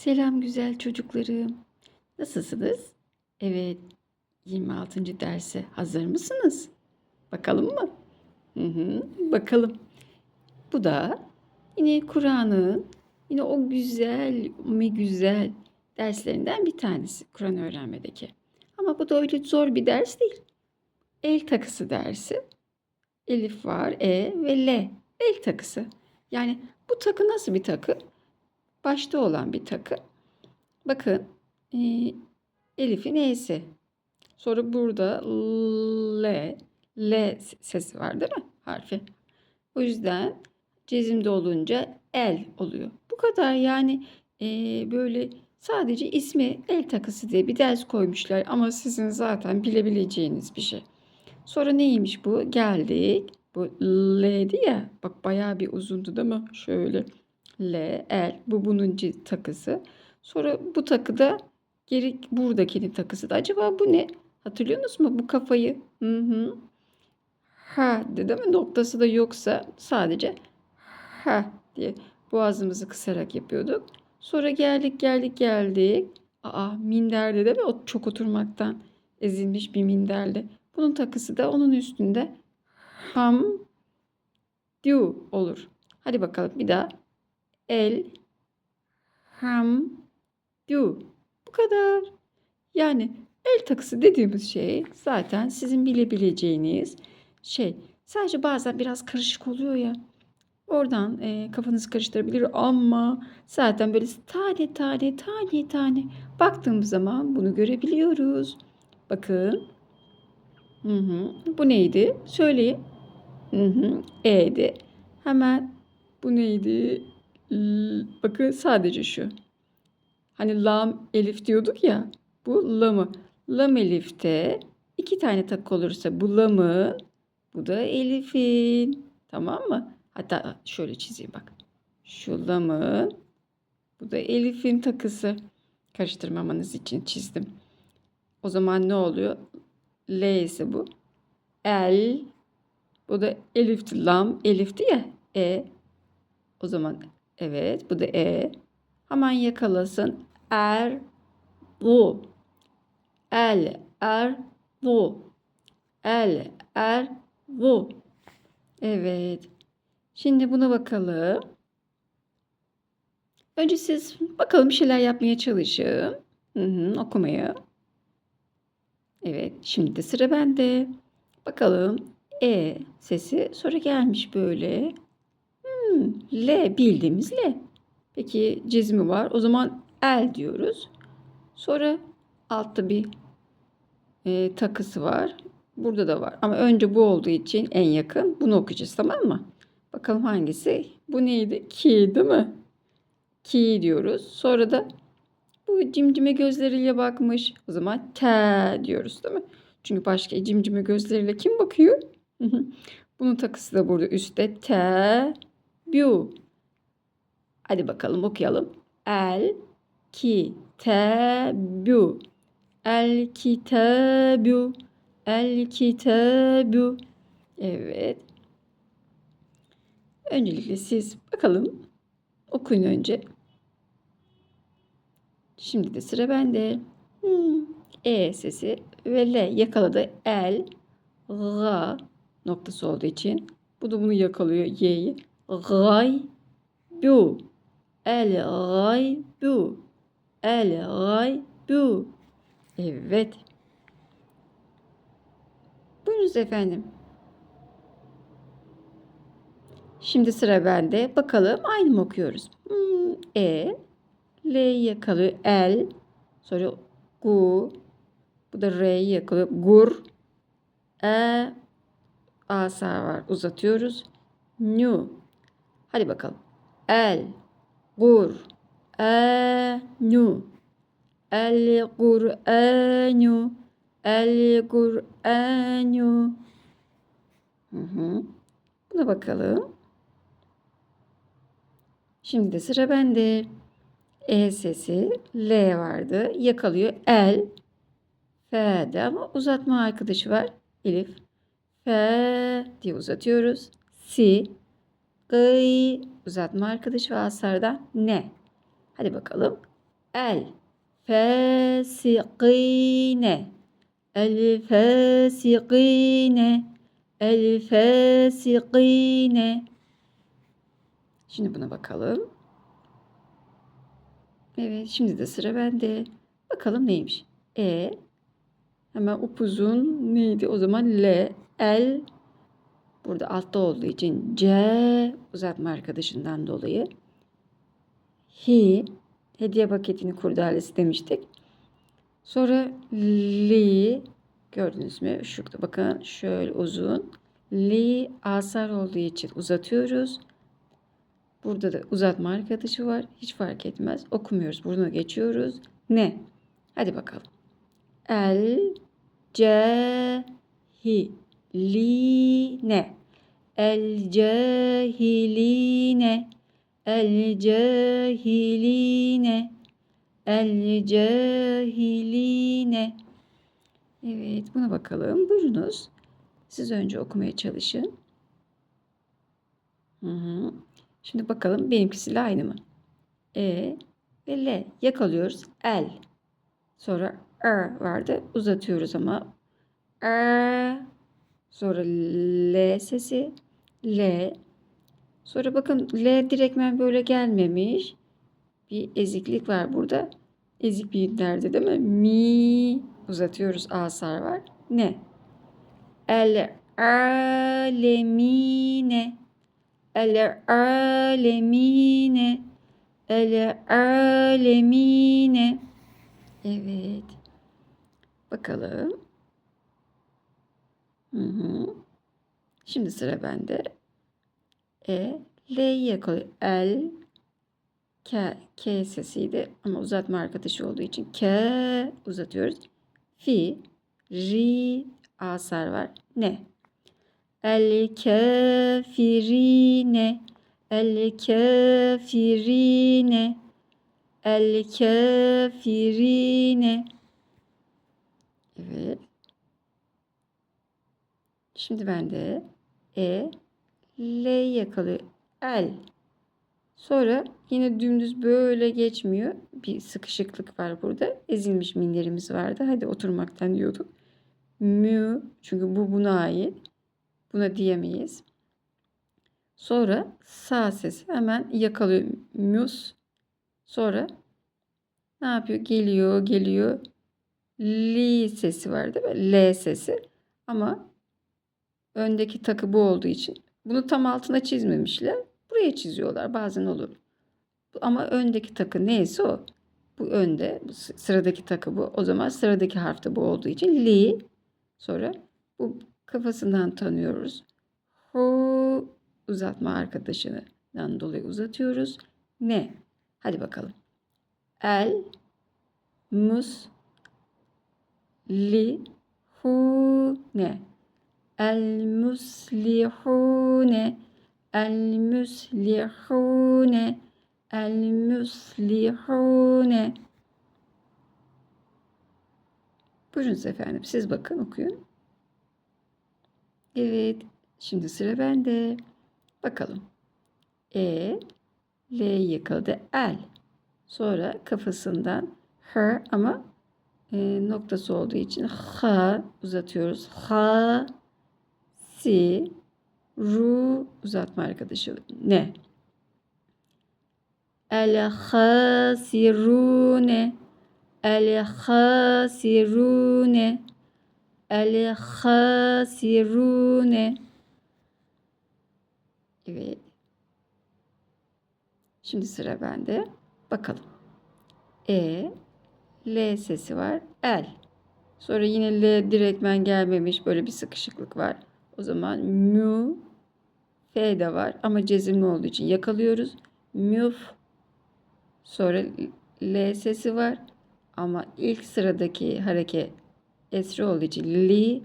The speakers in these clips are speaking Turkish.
Selam güzel çocuklarım. Nasılsınız? Evet, 26. derse hazır mısınız? Bakalım mı? Hı hı, bakalım. Bu da yine Kur'an'ın yine o güzel mi güzel derslerinden bir tanesi Kur'an öğrenmedeki. Ama bu da öyle zor bir ders değil. El takısı dersi. Elif var, E ve L. El takısı. Yani bu takı nasıl bir takı? Başta olan bir takı. Bakın e, Elif'in E'si. Sonra burada L, L sesi var değil mi? Harfi. O yüzden cezimde olunca el oluyor. Bu kadar yani e, böyle sadece ismi el takısı diye bir ders koymuşlar ama sizin zaten bilebileceğiniz bir şey. Sonra neymiş bu? Geldik. Bu L'di ya. Bak bayağı bir uzundu değil mi? Şöyle. L, L. Bu bunun takısı. Sonra bu takı da geri buradakinin takısı da. Acaba bu ne? Hatırlıyorsunuz mu bu kafayı? Hı hı. Ha de değil mi? Noktası da yoksa sadece ha diye boğazımızı kısarak yapıyorduk. Sonra geldik geldik geldik. Aa minderde değil mi? O çok oturmaktan ezilmiş bir minderde. Bunun takısı da onun üstünde ham diu olur. Hadi bakalım bir daha. El ham diu. Bu kadar. Yani el takısı dediğimiz şey zaten sizin bilebileceğiniz şey. Sadece bazen biraz karışık oluyor ya. Oradan e, kafanızı karıştırabilir ama zaten böyle tane tane tane tane baktığımız zaman bunu görebiliyoruz. Bakın. Hı hı. Bu neydi? Söyleyin. Hı hı. E'di. Hemen bu neydi? Bakın sadece şu. Hani lam elif diyorduk ya. Bu lamı. Lam elifte iki tane takı olursa bu lamın, bu da elifin. Tamam mı? Hatta şöyle çizeyim bak. Şu lamın, bu da elifin takısı. Karıştırmamanız için çizdim. O zaman ne oluyor? L ise bu. El. Bu da elifti. Lam elifti ya. E. O zaman evet bu da E. Hemen yakalasın. Er. Bu. El. Er. Bu. El. Er. Bu. Evet. Şimdi buna bakalım. Önce siz bakalım şeyler yapmaya çalışın. Hı hı, okumaya. Evet, şimdi de sıra bende. Bakalım. E sesi sonra gelmiş böyle. L bildiğimiz L. Peki cezmi var. O zaman el diyoruz. Sonra altta bir e, takısı var. Burada da var. Ama önce bu olduğu için en yakın bunu okuyacağız tamam mı? Bakalım hangisi? Bu neydi? Ki değil mi? Ki diyoruz. Sonra da bu cimcime gözleriyle bakmış. O zaman te diyoruz değil mi? Çünkü başka cimcime gözleriyle kim bakıyor? Bunun takısı da burada üstte. Te, bu. Hadi bakalım okuyalım. El, ki, te, bu. El kitabu. El kitabu. Evet. Öncelikle siz bakalım okuyun önce. Şimdi de sıra bende. Hmm. E sesi ve L yakaladı. El, G noktası olduğu için. Bu da bunu yakalıyor Y'yi. Gay, bu. El gay, bu. El gay, bu. Evet. Buyurunuz efendim. Şimdi sıra bende. Bakalım aynı mı okuyoruz? Hmm, e, L yakalıyor. El. Sonra gu. Bu da R yakalıyor. Gur. E. Asa var. Uzatıyoruz. Nü. Hadi bakalım. El. Gur. E. Nü. El Kur'anu. El Kur'anu. Hı hı. Buna bakalım. Şimdi de sıra bende. E sesi L vardı. Yakalıyor. El. F'de ama uzatma arkadaşı var. Elif. F diye uzatıyoruz. Si. Gıy. Uzatma arkadaşı var asarda. Ne. Hadi bakalım. El fasikine. El fasikine. El fasikine. Şimdi buna bakalım. Evet, şimdi de sıra bende. Bakalım neymiş? E. Hemen upuzun neydi? O zaman L. L. Burada altta olduğu için C uzatma arkadaşından dolayı. Hi. Hediye paketini kurdalesi demiştik. Sonra li. Gördünüz mü? Şurada bakın şöyle uzun. Li asar olduğu için uzatıyoruz. Burada da uzatma arkadaşı var. Hiç fark etmez. Okumuyoruz. Buruna geçiyoruz. Ne? Hadi bakalım. El cehiline. El cehiline. El cehiline. El cehiline. Evet buna bakalım. Buyurunuz. Siz önce okumaya çalışın. Hı hı. Şimdi bakalım benimkisiyle aynı mı? E ve L. Yakalıyoruz. L. Sonra R vardı. Uzatıyoruz ama. R. Sonra L sesi. L. Sonra bakın L direktmen böyle gelmemiş. Bir eziklik var burada. Ezik bir nerede değil mi? Mi. Uzatıyoruz. Asar var. Ne? El alemine. El alemine. El alemine. Evet. Bakalım. Hı hı. Şimdi sıra bende. E, L'yi yakalıyor. El, K, K sesiydi ama uzatma arkadaşı olduğu için K uzatıyoruz. Fi, ri, asar var. Ne? El kafirine, el kafirine, el kafirine. Evet. Şimdi ben de E, L yakalıyor. El. Sonra yine dümdüz böyle geçmiyor. Bir sıkışıklık var burada. Ezilmiş minderimiz vardı. Hadi oturmaktan diyorduk. Mü. Çünkü bu buna ait. Buna diyemeyiz. Sonra sağ sesi hemen yakalıyor. Mus. Sonra ne yapıyor? Geliyor, geliyor. Li sesi var değil mi? L sesi. Ama öndeki takı bu olduğu için bunu tam altına çizmemişler. Buraya çiziyorlar. Bazen olur. Ama öndeki takı neyse o. Bu önde. Bu sıradaki takı bu. O zaman sıradaki harf de bu olduğu için li. Sonra bu kafasından tanıyoruz. Hu uzatma arkadaşından dolayı uzatıyoruz. Ne? Hadi bakalım. El mus li hu ne? El muslihune el muslihune el muslihune Buyurunuz efendim. Siz bakın okuyun. Evet. Şimdi sıra bende. Bakalım. E L yakaladı. El. Sonra kafasından her ama e, noktası olduğu için ha uzatıyoruz. Ha si ru uzatma arkadaşı ne? El hasirune el hasirune el hasirune Evet. Şimdi sıra bende. Bakalım. E L sesi var. El. Sonra yine L direktmen gelmemiş. Böyle bir sıkışıklık var. O zaman mu F de var ama cezimli olduğu için yakalıyoruz. Muf. Sonra L sesi var. Ama ilk sıradaki hareket esri olduğu için li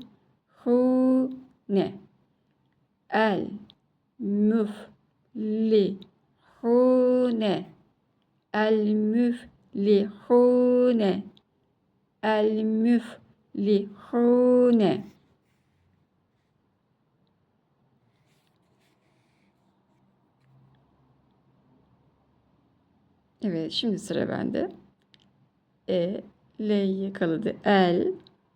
hu ne el müf li hu ne el müf li hu ne el müf li hu ne Evet, şimdi sıra bende. E. L'yi yakaladı. El.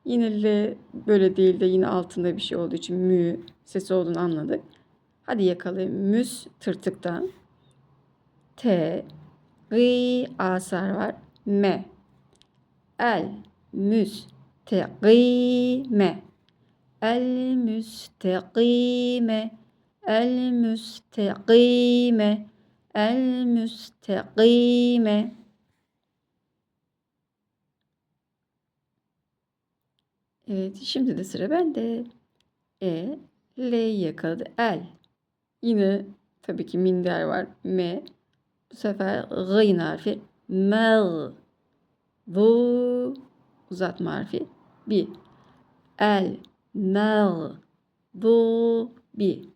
Yine L böyle değil de yine altında bir şey olduğu için mü sesi olduğunu anladık. Hadi yakalayayım. Müs tırtıktan. T. Gı asar var. Me. El. Müs. Teqime. El müstekime. El müstekime. El müstekime. Evet, şimdi de sıra bende. E, L'yi yakaladı. El. Yine tabii ki minder var. M. Bu sefer gyn harfi. Mer. Bu uzatma harfi. Bi. El. Mer. Bu. Bi.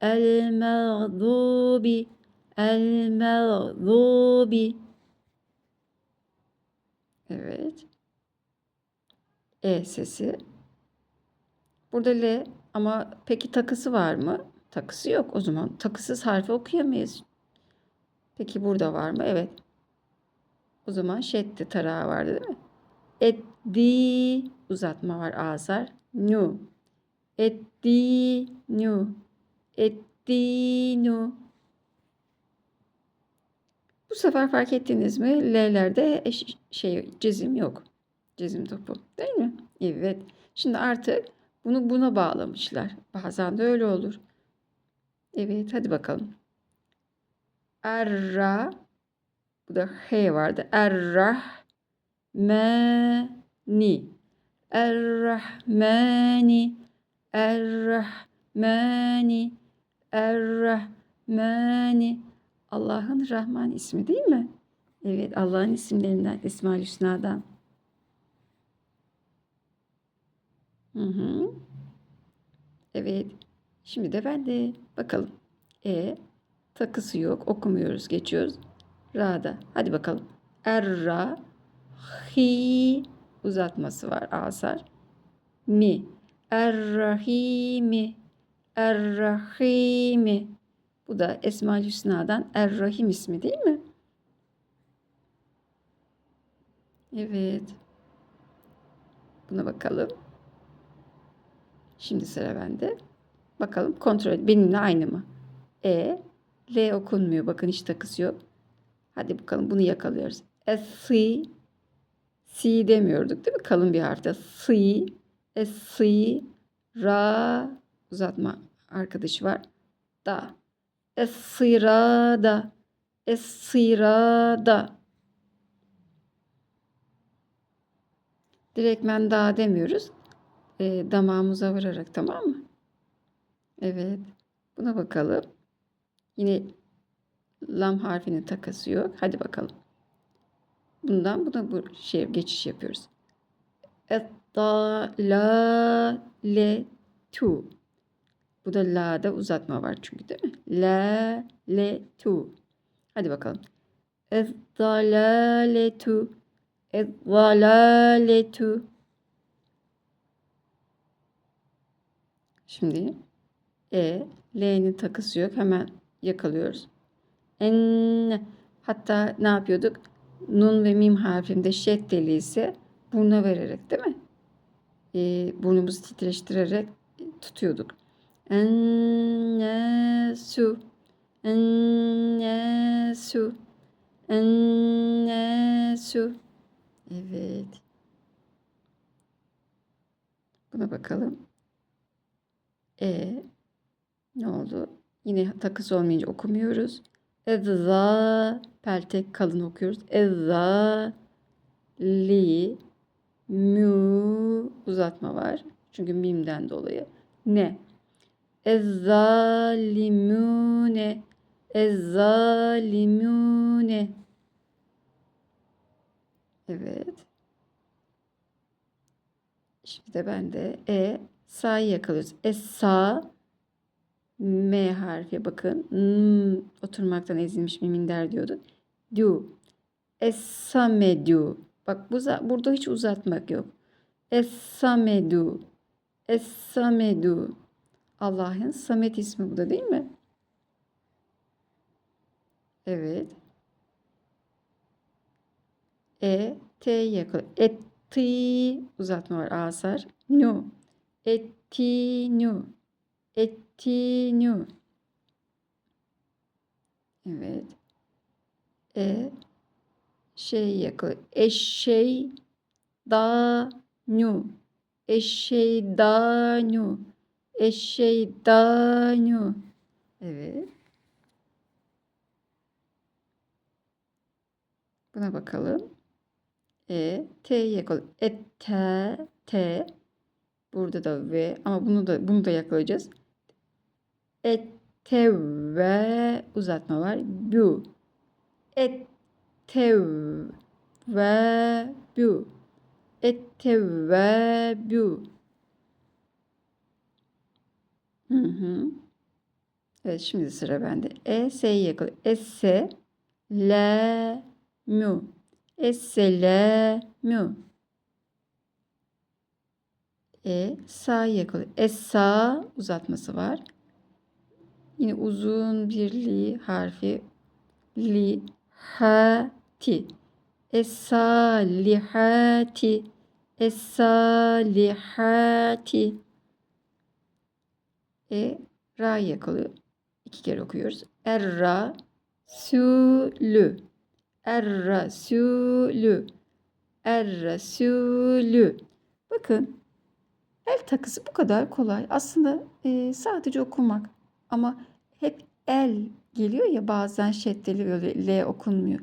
El mağdubi. El mağdubi. Evet. E sesi. Burada L ama peki takısı var mı? Takısı yok o zaman. Takısız harfi okuyamayız. Peki burada var mı? Evet. O zaman şeddi tarağı vardı değil mi? Etti uzatma var azar. Nu. Etti nu. Etti nu. Bu sefer fark ettiniz mi? L'lerde eş, şey cezim yok. Cezim topu. Değil mi? Evet. Şimdi artık bunu buna bağlamışlar. Bazen de öyle olur. Evet hadi bakalım. Erra bu da H vardı. Errah mani Errahmani Errahmani Errahmani Allah'ın Rahman ismi değil mi? Evet Allah'ın isimlerinden İsmail Hüsna'dan. Hı hı. Evet. Şimdi de ben de bakalım. E takısı yok. Okumuyoruz. Geçiyoruz. Ra'da. Hadi bakalım. Erra hi uzatması var. Asar. Mi. Errahimi. Errahimi. Bu da Esma-ül Hüsna'dan Errahim ismi değil mi? Evet. Buna bakalım. Şimdi sıra bende. Bakalım kontrol et. Benimle aynı mı? E. L okunmuyor. Bakın hiç takısı yok. Hadi bakalım bunu yakalıyoruz. S. C demiyorduk değil mi? Kalın bir harfte. C. S. Ra. Uzatma arkadaşı var. Da. Esirada. Esirada. Direktmen daha demiyoruz e, damağımıza vurarak tamam mı? Evet. Buna bakalım. Yine lam harfinin takası yok. Hadi bakalım. Bundan buna bu şey geçiş yapıyoruz. Etta la le tu. Bu da la'da uzatma var çünkü değil mi? La le tu. Hadi bakalım. Etta la le tu. Etta la le tu. Şimdi E, L'nin takısı yok. Hemen yakalıyoruz. En hatta ne yapıyorduk? Nun ve mim harfinde şeddeli ise buruna vererek değil mi? E, burnumuzu titreştirerek tutuyorduk. En su en su en su Evet. Buna bakalım. E ne oldu? Yine takısı olmayınca okumuyoruz. Ezza peltek kalın okuyoruz. Ezza li mu uzatma var. Çünkü mimden dolayı. Ne? Ezzalimune Ezzalimune Evet. Şimdi de ben de E Sa'yı yakalıyoruz. Esa M harfi bakın. Hmm, oturmaktan ezilmiş minder diyorduk. Du. Esamedu. Bak bu, burada hiç uzatmak yok. Esamedu. Esamedu. Allah'ın Samet ismi bu da değil mi? Evet. E T yakala. Eti uzatma var asar. Nu. Etinu. Etinu. Evet. E şey yakala. Eşey da nu. Eşey da nu. Eşey da nu. Evet. Buna bakalım. E, T yakala. Ette, T. Burada da V ama bunu da bunu da yakalayacağız. Ette ve uzatma var. Bu. Ette ve bu. Ette ve bu. Hı hı. Evet şimdi sıra bende. E, S'yi yakala. Esse, le, mu. Esselemu. E sağ yakala. Essa uzatması var. Yine uzun bir li harfi. Li ha ti. Essalihati. Essalihati. E ra yakalıyor. İki kere okuyoruz. Erra sülü. Er-Rasulü. Er-Rasulü. Bakın el takısı bu kadar kolay. Aslında e, sadece okumak ama hep el geliyor ya bazen şeddeli böyle L okunmuyor.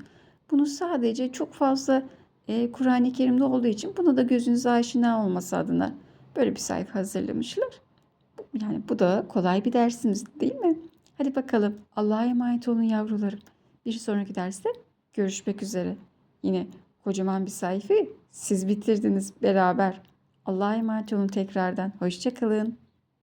Bunu sadece çok fazla e, Kur'an-ı Kerim'de olduğu için bunu da gözünüze aşina olması adına böyle bir sayfa hazırlamışlar. Yani bu da kolay bir dersimiz değil mi? Hadi bakalım. Allah'a emanet olun yavrularım. Bir sonraki derste Görüşmek üzere. Yine kocaman bir sayfayı siz bitirdiniz beraber. Allah'a emanet olun tekrardan. Hoşçakalın.